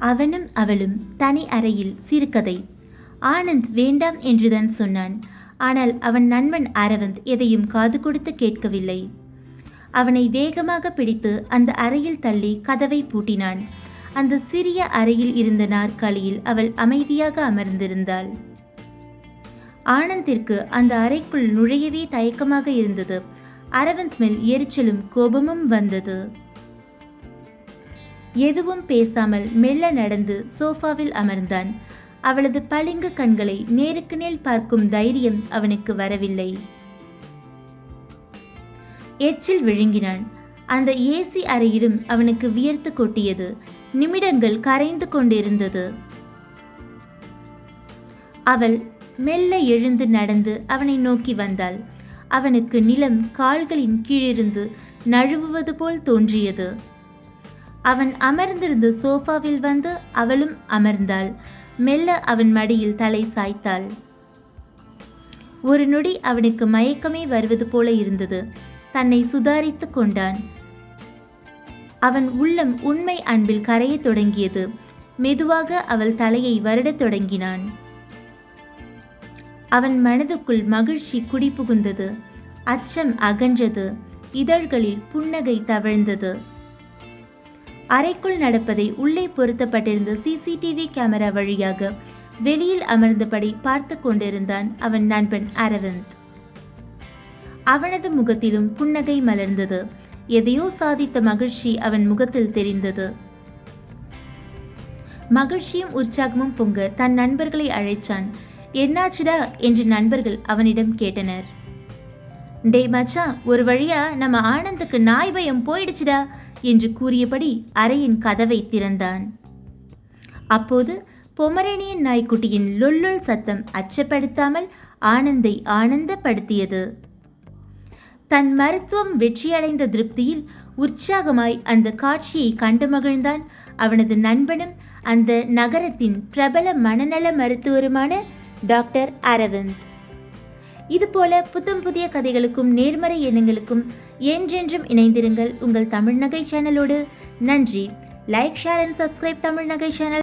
அவனும் அவளும் தனி அறையில் சிறுகதை ஆனந்த் வேண்டாம் என்றுதான் சொன்னான். ஆனால் அவன் நண்பன் அரவிந்த் எதையும் காது கொடுத்து கேட்கவில்லை. அவனை வேகமாக பிடித்து அந்த அறையில் தள்ளி கதவை பூட்டினான். அந்த சிறிய அறையில் இருந்த நாற்காலியில் அவள் அமைதியாக அமர்ந்திருந்தாள். ஆனந்திற்கு அந்த அறைக்குள் நுழையவே தயக்கமாக இருந்தது. அரவிந்த் மேல் எரிச்சலும் கோபமும் வந்தது. எதுவும் பேசாமல் மெல்ல நடந்து சோஃபாவில் அமர்ந்தான். அவளது பளிங்கு கண்களை நேருக்கு நேர் பார்க்கும் தைரியம் அவனுக்கு வரவில்லை. எச்சில் விழுங்கினான். அந்த ஏசி அறையிலும் அவனுக்கு வியர்த்து கொட்டியது. நிமிடங்கள் கரைந்து கொண்டிருந்தது. அவள் மெல்ல எழுந்து நடந்து அவனை நோக்கி வந்தாள். அவனுக்கு நிலம் கால்களின் கீழிருந்து நழுவுவது போல் தோன்றியது. அவன் அமர்ந்திருந்த சோஃபாவில் வந்து அவளும் அமர்ந்தாள். மெல்ல அவன் மடியில் தலை சாய்த்தாள். ஒரு நொடி அவனுக்கு மயக்கமே வருவது போல இருந்தது. தன்னை சுதாரித்து கொண்டான். அவன் உள்ளம் உண்மை அன்பில் கரையத் தொடங்கியது. மெதுவாக அவள் தலையை வருடத் தொடங்கினான். அவன் மனதுக்குள் மகிழ்ச்சி குடிபுகுந்தது. அச்சம் அகன்றது. இதழ்களில் புன்னகை தவழ்ந்தது. அறைக்குள் நடப்பதை உள்ளே பொருத்தப்பட்டிருந்த சிசிடிவி கேமரா வழியாக வெளியில் அமர்ந்தபடி பார்த்து கொண்டிருந்தான் அவன் நண்பன் அரவிந்த். அவனது முகத்திலும் புன்னகை மலர்ந்தது. எதையோ சாதித்த மகிழ்ச்சி அவன் முகத்தில் தெரிந்தது. மகிழ்ச்சியும் உற்சாகமும் பொங்க தன் நண்பர்களை அழைச்சான். என்னாச்சுடா? என்று நண்பர்கள் அவனிடம் கேட்டனர். டே மச்சான் ஒரு வழியா நம்ம ஆனந்துக்கு நாய் பயம் போயிடுச்சுடா. என்று கூறியபடி அறையின் கதவை திறந்தான். அப்போது பொமரேனியன் நாய்க்குட்டியின் லொல்லொல் சத்தம் அச்சப்படுத்தாமல் ஆனந்தை ஆனந்தப்படுத்தியது. தன் மருத்துவம் வெற்றியடைந்த திருப்தியில் உற்சாகமாய் அந்த காட்சியை கண்டு மகிழ்ந்தான் அவனது நண்பனும் அந்த நகரத்தின் பிரபல மனநல மருத்துவருமான டாக்டர் அரவிந்த். இதுபோல புத்தம் புதிய கதைகளுக்கும் நேர்மறை எண்ணங்களுக்கும் என்றென்றும் இணைந்திருங்கள் உங்கள் தமிழ் நகை சேனலோடு. நன்றி. Like share and subscribe Tamil நகை சேனல்.